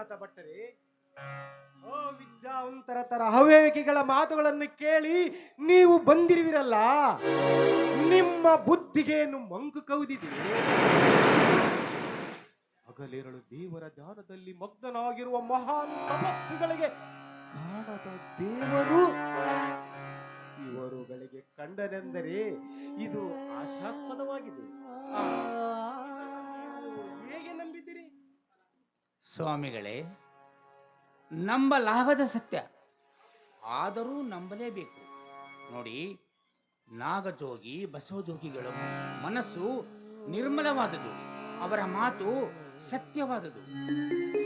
ಸೋಮನಾಥ ಭಟ್ಟರೇ. ಓ ವಿದ್ಯಾವಂತರ ತರ ಹವೇಕಿಗಳ ಮಾತುಗಳನ್ನು ಕೇಳಿ ನೀವು ಬಂದಿರುವಿರಲ್ಲ. ನಿಮ್ಮ ಬುದ್ಧಿಗೇನು ಮಂಕು ಕವಿದಿದೆ? ಹಗಲಿರಳು ದೇವರ ಧ್ಯಾನದಲ್ಲಿ ಮಗ್ನಾಗಿರುವ ಮಹಾನ್ ತಪಸ್ಸುಗಳಿಗೆ ಕಾಣದ ದೇವರು ಇವರುಗಳಿಗೆ ಕಂಡನೆಂದರೆ ಇದು ಆಶಾಸ್ಪದವಾಗಿದೆ. ಸ್ವಾಮಿಗಳೇ, ನಂಬಲಾಗದ ಸತ್ಯ. ಆದರೂ ನಂಬಲೇಬೇಕು. ನೋಡಿ, ನಾಗಜೋಗಿ, ಬಸವಜೋಗಿಗಳು ಮನಸ್ಸು ನಿರ್ಮಲವಾದುದು ಅವರ ಮಾತು ಸತ್ಯವಾದುದು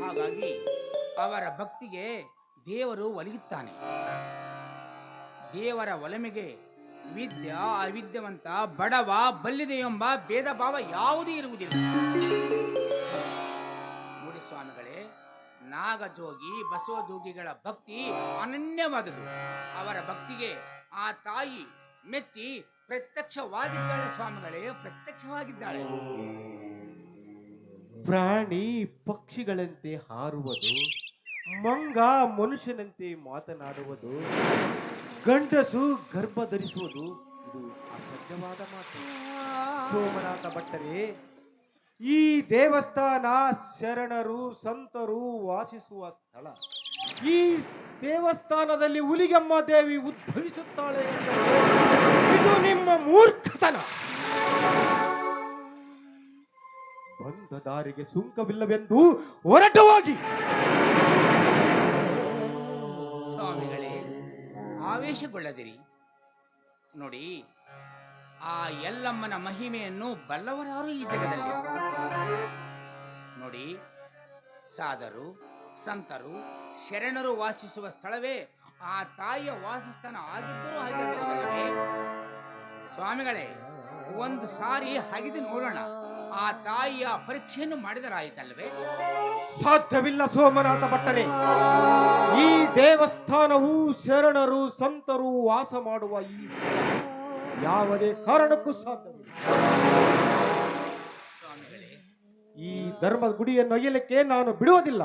ಹಾಗಾಗಿ ಅವರ ಭಕ್ತಿಗೆ ದೇವರು ಒಲಗುತ್ತಾನೆ ದೇವರ ಒಲಮೆಗೆ ವಿದ್ಯ ಅವಿದ್ಯವಂತ ಬಡವ ಬಲ್ಲಿದೆ ಎಂಬ ಭೇದ ಭಾವ ಯಾವುದೇ ಇರುವುದಿಲ್ಲ. ನೋಡಿ ಸ್ವಾಮಿಗಳೇ ನಾಗಜೋಗಿ ಬಸವಜೋಗಿಗಳ ಭಕ್ತಿ ಅನನ್ಯವಾದುದು. ಅವರ ಭಕ್ತಿಗೆ ಆ ತಾಯಿ ಮೆಚ್ಚಿ ಪ್ರತ್ಯಕ್ಷವಾಗಿದ್ದಾಳೆ ಸ್ವಾಮಿಗಳೇ, ಪ್ರತ್ಯಕ್ಷವಾಗಿದ್ದಾಳೆ. ಪ್ರಾಣಿ ಪಕ್ಷಿಗಳಂತೆ ಹಾರುವುದು, ಮಂಗ ಮನುಷ್ಯನಂತೆ ಮಾತನಾಡುವುದು, ಗಂಡಸು ಗರ್ಭ ಧರಿಸುವುದು ಇದು ಅಸಾಧ್ಯವಾದ ಮಾತು. ಸೋಮನಾಥ ಭಟ್ಟರೇ ಈ ದೇವಸ್ಥಾನ ಶರಣರು, ಸಂತರು ವಾಸಿಸುವ ಸ್ಥಳ. ಈ ದೇವಸ್ಥಾನದಲ್ಲಿ ಹುಲಿಗಮ್ಮ ದೇವಿ ಉದ್ಭವಿಸುತ್ತಾಳೆ ಎಂದರೆ ಇದು ನಿಮ್ಮ ಮೂರ್ಖತನ. ಬಂದ ದಾರಿಗೆ ಸುಂಕವಿಲ್ಲವೆಂದು ಹೊರಟು ಹೋಗಿ. ಸ್ವಾಮಿಗಳೇ, ಆವೇಶಗೊಳ್ಳದಿರಿ. ನೋಡಿ ಆ ಎಲ್ಲಮ್ಮನ ಮಹಿಮೆಯನ್ನು ಬಲ್ಲವರಾರು ಈ ಜಗದಲ್ಲಿ. ನೋಡಿ, ಸಾದರು, ಸಂತರು, ಶರಣರು ವಾಸಿಸುವ ಸ್ಥಳವೇ ಆ ತಾಯಿಯ ವಾಸಸ್ಥಾನ ಆಗಿದ್ದರೂ ಹಾಗೆ ಸ್ವಾಮಿಗಳೇ, ಒಂದು ಸಾರಿ ಹಗಿದು ನೋಡೋಣ. ಆ ತಾಯಿಯ ಪರೀಕ್ಷೆಯನ್ನು ಮಾಡಿದರಾಯಿತಲ್ವೇ? ಸಾಧ್ಯವಿಲ್ಲ ಸೋಮನಾಥ ಭಟ್ಟರೆ. ಈ ದೇವಸ್ಥಾನವು ಶರಣರು, ಸಂತರು ವಾಸ ಮಾಡುವ ಈ ಸ್ಥಳ. ಯಾವುದೇ ಕಾರಣಕ್ಕೂ ಸಾಧ್ಯವಿಲ್ಲ. ಈ ಧರ್ಮದ ಗುಡಿಯನ್ನು ಒಯ್ಯಲಿಕ್ಕೆ ನಾನು ಬಿಡುವುದಿಲ್ಲ.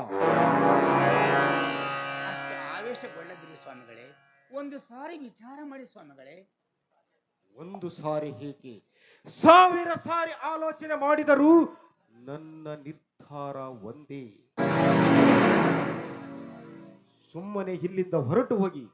ಅಷ್ಟು ಆವೇಶಗೊಳ್ಳದಿರಿ ಸ್ವಾಮಿಗಳೇ. ಒಂದು ಸಾರಿ ವಿಚಾರ ಮಾಡಿ ಸ್ವಾಮಿಗಳೇ. ಒಂದು ಸಾರಿ ಹೇಗೆ ಸಾವಿರ ಸಾರಿ ಆಲೋಚನೆ ಮಾಡಿದರೂ ನನ್ನ ನಿರ್ಧಾರ ಒಂದೇ. ಸುಮ್ಮನೆ ಇಲ್ಲಿದ್ದ ಹೊರಟು ಹೋಗಿ